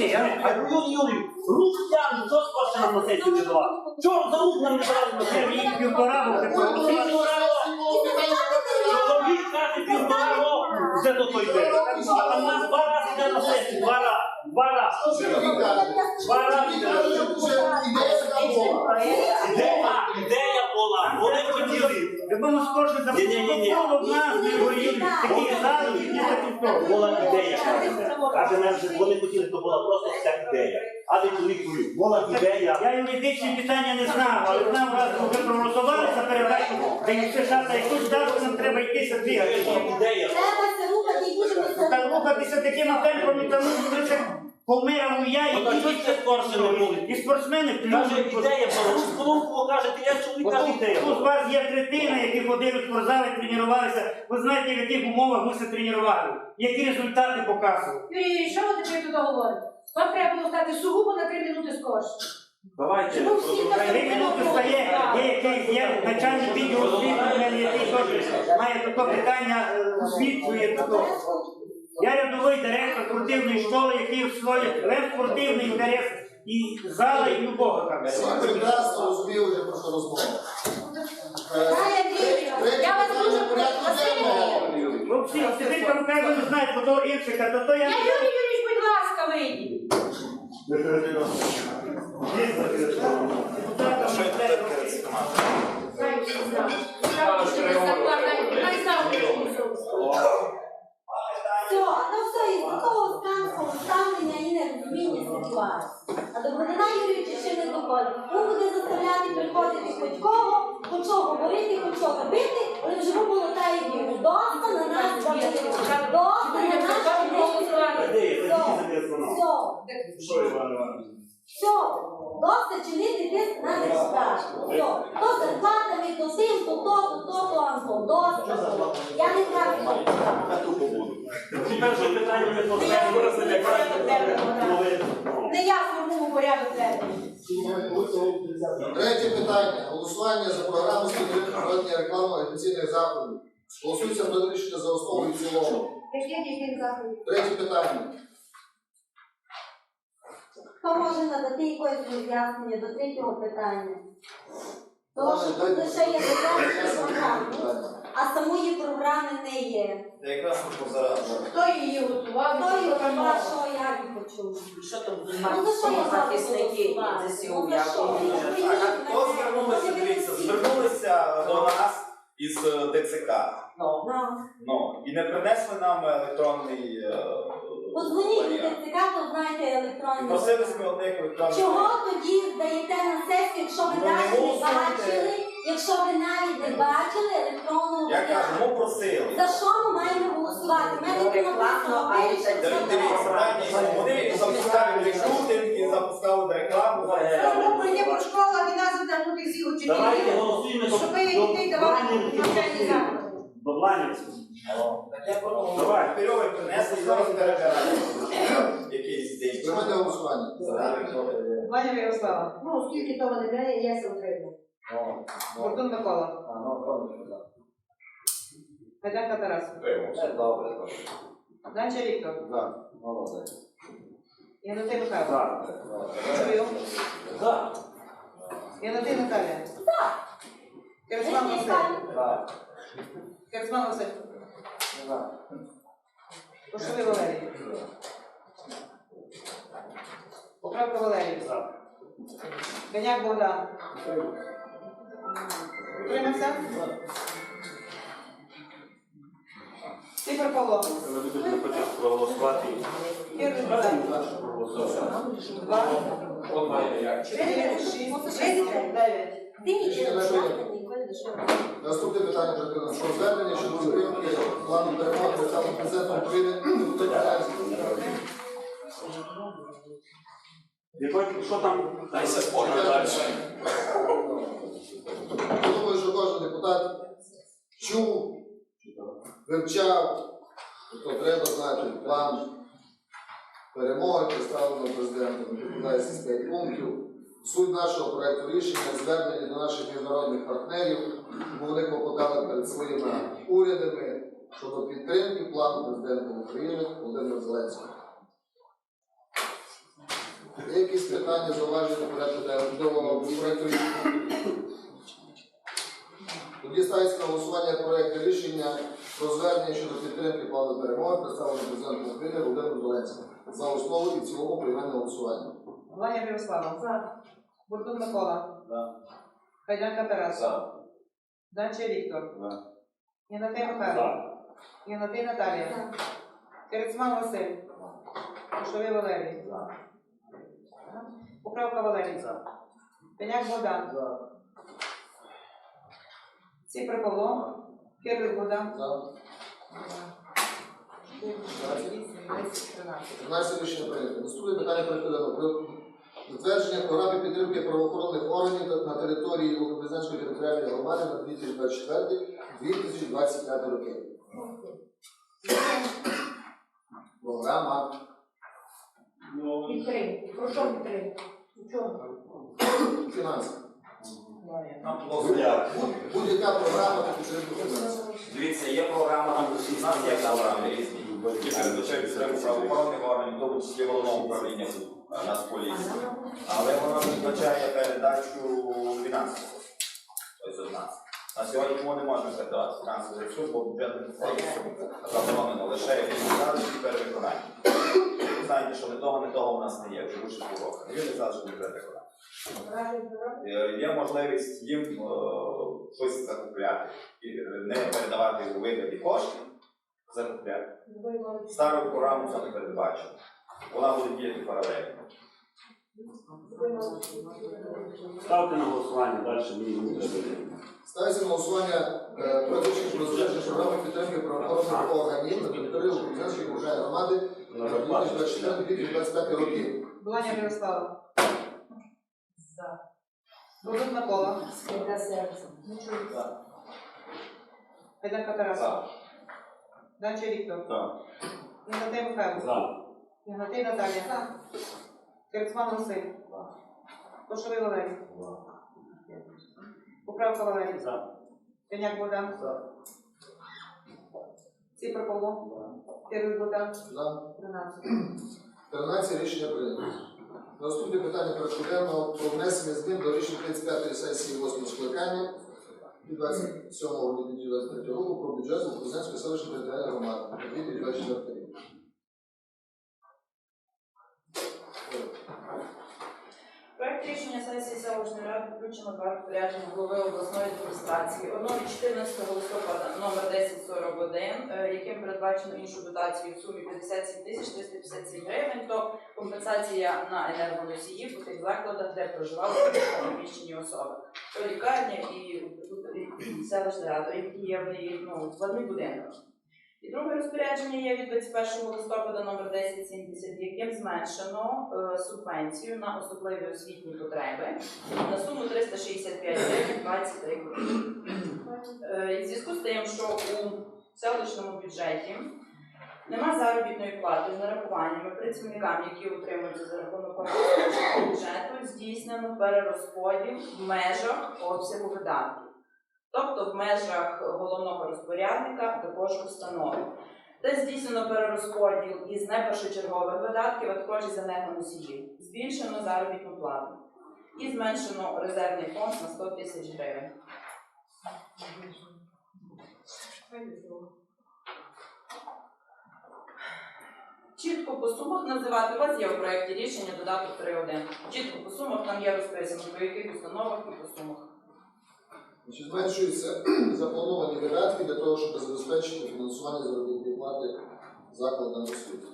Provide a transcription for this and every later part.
кричи, я А Юрій Юрій, рух що скорше нам на сесію не давати? Чого за рук нам не давали на сесію? їх півтора роки проголосував. Чоловік каже півтора року вже до той день. А там нас два на сесію, два рази, два рази. Ідея, ідея була, вони хотіли. Якому скорше Ні-ні-ні-ні. нас, не горіли, такі зали, Була ідея, каже. Нам вони хотіли, то була просто вся ідея. А не чоловік була ідея. Я юридичні питання не знав, але знав, раз вже проголосували за передачу, де і все шата, якусь дату нам треба йтися двігати. Ідея. Та рухатися такими темпами, тому що це помирав я і так ті, це скорше не буде. і спортсмени Каже, ідея була. Кажете, я чоловік каже, ідея Тут у була. вас є третина, які ходили в спортзали, тренувалися. Ви знаєте, в яких умовах ми це тренували, які результати показували. Юрій Юрійович, що ви тепер тут говорите? Вам треба було стати сугубо на три минути скорше. Давайте. Чому всі так Три минути стає, є якийсь є начальник відділу освіти, у мене який теж має таке питання, е, освітлює таке. Я рядовий директор спортивної школи, який в своїй лев спортивний інтерес і зала, і любого там. Всі прекрасно розуміли про що розмова. Е, я вас дуже прошу, Василь Юрійович. Ну всі, тепер там кажуть, не знають, бо то інших, а то то я... Я Юрій Юрійович, будь ласка, вийдіть. Все, а то все із такого станку ставлення і нерозуміння ситуації. А до Богдана Юрійовича ще не доходить. Він буде заставляти приходити хоч кого, хоч що говорити, хоч що робити, але вже ви було та і йому. Доста на нас давили. Доста на нас Ідея, Все, все. Доста чинити тиск на депутатів. Все. То зарплатами, то тим, то то, то то, то Антон. Доста. Я не кажу. Тепер вже питання не поставили. Не я формую порядок денний. Третє питання. Голосування за програму проведення реклами агітаційних заходів. Голосується про рішення за основу і в цілому. Третє питання. Хто може надати якось роз'яснення до третього питання? Тому що тут лише є затвердження програми, а самої програми не є. Якраз. Хто її готував? Хто приймав? що я не почула? Що там Ну за що я захисники голосувати? ЗСУ? Ну за що? Ну, приїдуть А хто звернулися, дивіться, звернулися до нас із е, ТЦК. Ну, Ну. Ну, і не принесли нам електронний е, Подзвоніть до варіант. ТЦК, то знаєте І електронні. просили ми одних електронних. Чого тоді здаєте на сесію, якщо ви Ну, не навіть не голосуйте. бачили, якщо ви навіть не бачили електронного Я кажу, ну просили. За що ми маємо голосувати? Ми Ну, не рекламно, а написано, і Дивіться, вони запускали рекрутинг, запускали рекламу. Тому прийде по школах і нас затягнути з його Давайте голосуємо щоб ви дітей давали навчальні заклади. До Бланівського. Я пропоную. Давай. Папірьовий принесли зараз перебираємо. Якийсь день. Голосування. Ваня Ярослава. Ну, скільки того не бере, я це отримав. Бортун Микола. Феденка Тарас. Данча Віктор. Янутий Михайло. Чую. Янутий Наталія. Керсман Василь. Керсман Василь. Кошовий Валерій. Поправка Валерій. Коняк Богдан. Утримався? Цифр Павло. проголосувати. Ігор Богдан. Два. Чотири. Шість. Шість. Дев'ять. Дивіться, будь ніколи не що. Про про звернення щодо зупинки плану перемоги представленим президентом України Володимиром Зеленським. Якось, Що там? Дай се далі. Я думаю, що кожен депутат чув, вивчав, то треба знати план перемоги, представленого президентом, відповідається з 5 пунктів. Суть нашого проекту рішення звернення до наших міжнародних партнерів, бо вони клопотали перед своїми урядами щодо підтримки плану президента України Володимира Зеленського. Є якісь питання, зауваження до порядку денного до проекту рішення? Тоді ставиться на голосування проект рішення про звернення щодо підтримки плану перемоги, представленого президентом України Володимиром Зеленським. За основу і в цілому приймання голосування. Ваня Мирослава. За. Бурдун Микола. За. Хайданка Тарас. За. Данче Віктор. За. Ігнатий Михайло. Ігнатий Наталія. Керецман Василь. Кушовий Валерій. Поправка Валерій. Пеняк Богдан. Ціпра Павло. Кирлик Богдан. За. 13. 13 рішення прийнято. Наступне питання. Про затвердження програми підтримки правоохоронних органів на- території Луковизнянської територіальної громади на 2024-2025 роки. Програма Підтримки. Про що підтримки? У чому? фінансів. Там. Будь- Будь-яка програма по підтримку фінансів. Дивіться, є програма, там у нас є програми різні. які передбачають підтримку правоохоронних органів, в тому числі головного управління е, Нацполіції. Але вона передбачає передачу фінансів. Тобто з нас. На сьогодні ми не можемо передавати фінансовий ресурс, бо бюджетний кодексом заборонено лише реалізацію і перевиконання. Знаєте, що не того, не того у нас не є, вже більше півроку. Не реалізацію бюджету виконання. Е, Є можливість їм е, щось закупляти і не передавати у вигляді коштів, закупляти. Стару програму це не передбачено. Вона буде діяти паралельно. Ставте на голосування, далі мені не треба. Ставиться на голосування е, проект рішення про затвердження програми підтримки правоохоронних органів на території Луковизнянської громади на 2024-2025 роки. Бланя Мирослава. За. Бурдун Микола. Святе серце. Хайданка Тарас. За. Данче Віктор. За. Ігнатий Михайло. За. Ігнатий Наталія. Керцман Василь. Кошовий Валерій. Поправка Валерій. За. Пеняк Богдан. Ціпра Павло. Кирлик Богдан. За 13. 13 рішення прийнято. Наступне питання порядку денного про внесення змін до рішень 35-ї сесії 8 скликання від 27 грудня 2023 року про бюджет Луковизнянської селищної територіальної громади на 2024 рік. Проект рішення сесії селищної ради включено два розпорядження голови обласної адміністрації. Одно від 14 листопада номер 1041, е, яким передбачено іншу дотацію в сумі 57 тисяч 357 гривень, то компенсація на енергоносії у тих закладах, де проживали переміщені особи. То лікарня і, селищна рада, які є в неї ну, складний будинок. І друге розпорядження є від 21 листопада номер 1070, яким зменшено е, субвенцію на особливі освітні потреби на суму 365 гривень 23 копійки. Зв'язку з тим, що у селищному бюджеті нема заробітної плати з нарахуваннями працівникам, які утримуються за рахунок бюджету, здійснено перерозподіл в межах обсягу видатків тобто в межах головного розпорядника також установи. Де здійснено перерозподіл із непершочергових видатків, а також із енергоносіїв. Збільшено заробітну плату і зменшено резервний фонд на 100 тисяч гривень. Чітко по сумах називати. У вас є в проєкті рішення додаток 3.1. Чітко по сумах там є розписано, по яких установах і по сумах. Значить, зменшуються заплановані видатки для того, щоб забезпечити фінансування заробітної плати закладам освіти.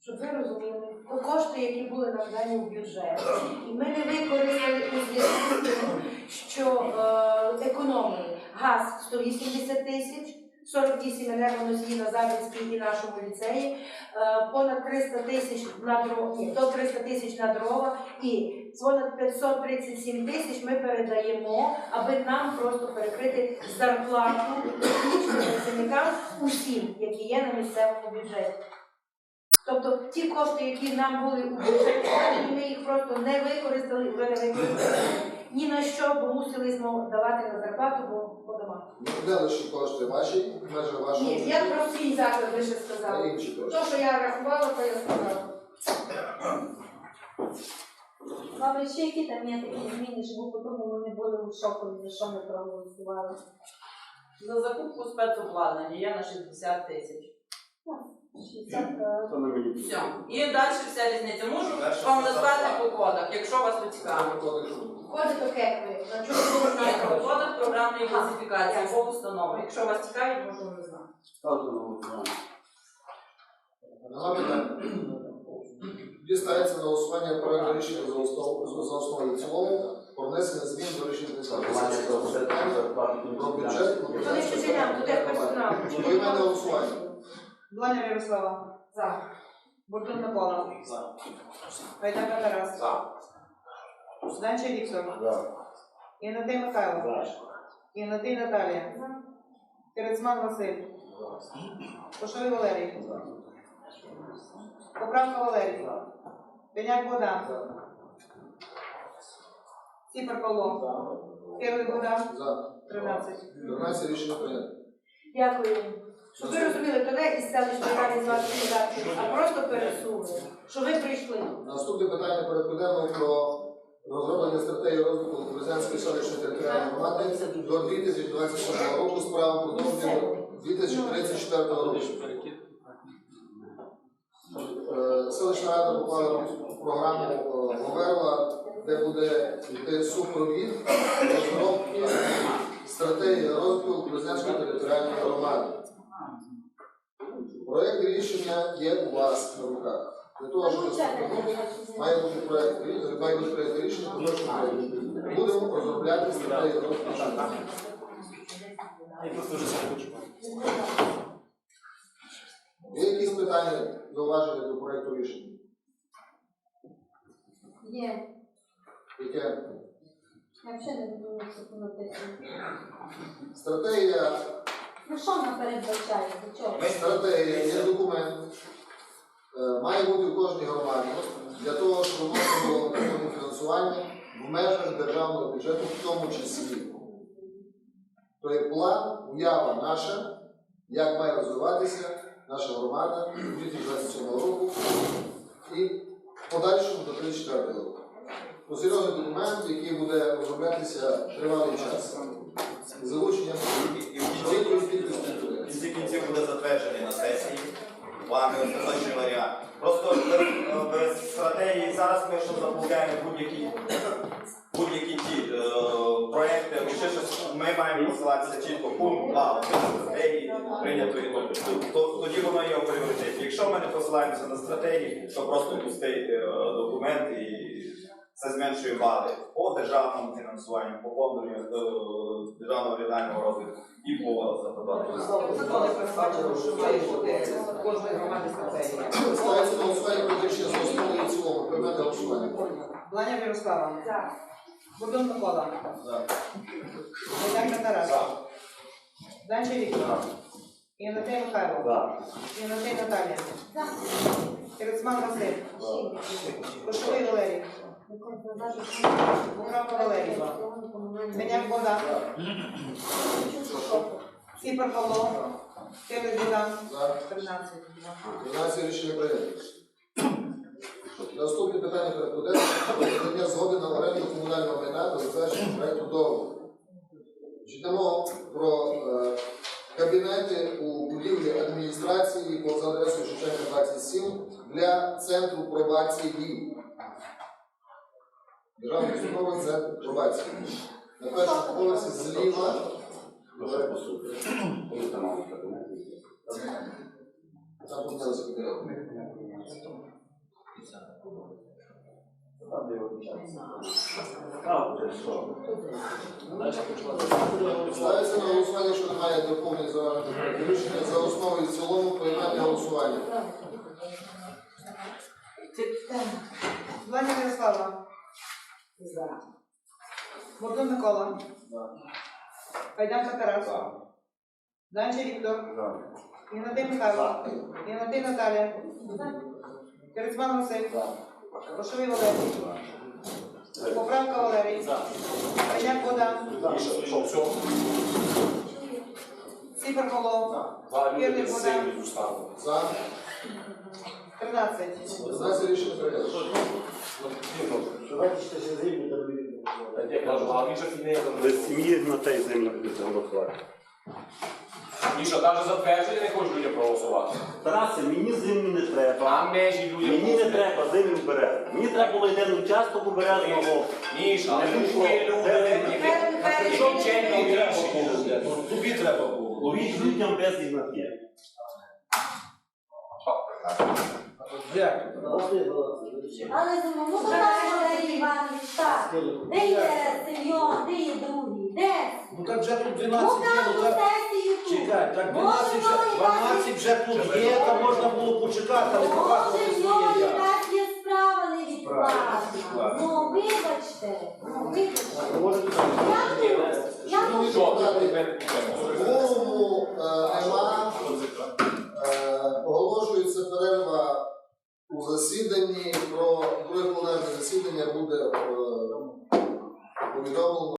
Щоб ви розуміли, кошти, які були надані в бюджет, і ми не використали у зв'язку з тим, що е, економили газ 180 тисяч, 48 енергоносії на Забінській і нашому ліцеї, е, понад 300 тисяч на дрова, то 300 тисяч на дрова і понад 537 тисяч ми передаємо, аби нам просто перекрити зарплату технічним працівникам усім, які є на місцевому бюджеті. Тобто ті кошти, які нам були у бюджеті, ми їх просто не використали, вже не використали ні на що, бо мусили знову давати на зарплату, бо по домах. Де лише кошти ваші, в межах вашого Ні, я про свій заклад лише сказала. То, що я рахувала, то я сказала. Добре, ще які там є такі зміни, щоб потім вони були у шоку, за що ми проголосували. За закупку спецобладнання є на 60 тисяч. 60, е, Все. І далі вся різниця. Можу Дальше вам все назвати по кодах, якщо вас тут цікаво. Коди то кекви. Ні, по кодах програмної класифікації по установам. Якщо вас цікавить, можу не знати. Нема питань. Тоді ставиться на голосування проект рішення за основу за основу і в цілому про внесення змін до рішення адміністрації. Про бюджет. Не вчителям, то теж персонал. Поіменне голосування. Бланя Ярослава. За. Бурдун Микола. За. Гайдака Тарас. За. Данчий Віктор. Інатей Михайло. Інатей Наталія. Терецман Василь. Кошовий Валерій. Поправка Валерій. Беняк Богдан. Сіпер Павло. Кирлик Богдан. За. 13. 13 рішення прийнято. Дякую. Щоб ви розуміли, то не із селищної ради з вашої податки, а просто пересунули. Що ви прийшли. Наступне питання порядку денного про розроблення стратегії розвитку Березанської селищної територіальної громади до 2027 року з правом продовження 2034 року. Е, Селищна рада поклала програму Говерла, де буде йти супровід розробки стратегії розвитку Березанської територіальної громади. Проект рішення є у вас на руках. Для того, щоб розробити, має бути проект рішення, має бути проект рішення, тому що будемо розробляти стратегію розвитку. Є якісь питання, зауваження до проекту рішення? Є. Яке Я взагалі не розумію, що це написано. стратегія, Ну що вона передбачає? Чого? стратегія є документ, е, має бути в кожній громаді для того, щоб можна було отримати фінансування в межах державного бюджету, в тому числі. То є план, уява наша, як має розвиватися наша громада 2027 року і в подальшому до 34 року. Серйозний документ, який буде розроблятися тривалий час. З залученням великої кількості в кінці буде затверджений на сесії. Вами остаточний варіант. Просто без, стратегії зараз ми що заповняємо будь-які будь-які ті е, проекти, або ще щось, ми маємо посилатися чітко пункт А, стратегії прийнятої. Тобто, то- Тоді воно є у пріоритеті. Якщо ми не посилаємося на стратегії, то просто пустий е, документ і це зменшує бали по державному фінансуванню, по фонду е, державного регіонального розвитку і по в кожної громади стратегія. Ставиться на голосування і в цілому. Ярослава. За. Бурдун Микола. Гайдака Тарас. За. Данчий Віктор. Інатей Михайло. Інатей Наталія. За. Терецман Василь. Кошовий Валерій. Поправка Валерій. Беняк Богдан. Сіпер Павло. Богдан. За. 13. 12 рішення прийнято. Наступне питання денного про надання згоди на оренду комунального майна до затвердження проекту договору. Йдемо про е, кабінети у будівлі адміністрації по адресою Шевченка 27 для центру пробації. Державний установи центр пробації. На першому поверсі зліва. Там помінялися кабінети. Ставиться на голосування, якщо немає доповнень за рішення за основу і в цілому поіменне голосування. Бланя Ярослава. За. Бурдун Микола. Гайдака Тарас. Данчий Віктор. Інатей Михайло. Інатей Наталія. Терецман Василь. Кошовий Валерій. Поправка Валерій. Беняк Богдан. Сіпер Павло. Кирлик Богдан. За. 15. Знаєте, рішення прийнято. Без сім'ї на цей землі будете голосувати. Міша, навіть затвердження не хочеш людям проголосувати. Тарасе, мені землі не треба. Там межі людям. Мені не треба землю бере. Мені треба було йти участок у березного. Міша, але тут є люди, які вчені рішення. Тобі треба було. Ловіть людям без ігнатів. Але зиму, ну Іванович, так. Де є Сильйон, де є? Ну так вже тут Ну 12 є, там ну так. тут. Чекай, так 12 вже, 12 вже тут є, та можна було почекати, але Може, в нього я. якась є справа невідкладна. Відкладна. Ну, вибачте. Ну, вибачте. Я Що, депутати, тепер підемо. Е, нема. Е, Оголошується перерва у засіданні. Про друге пленарне засідання буде е, повідомлено.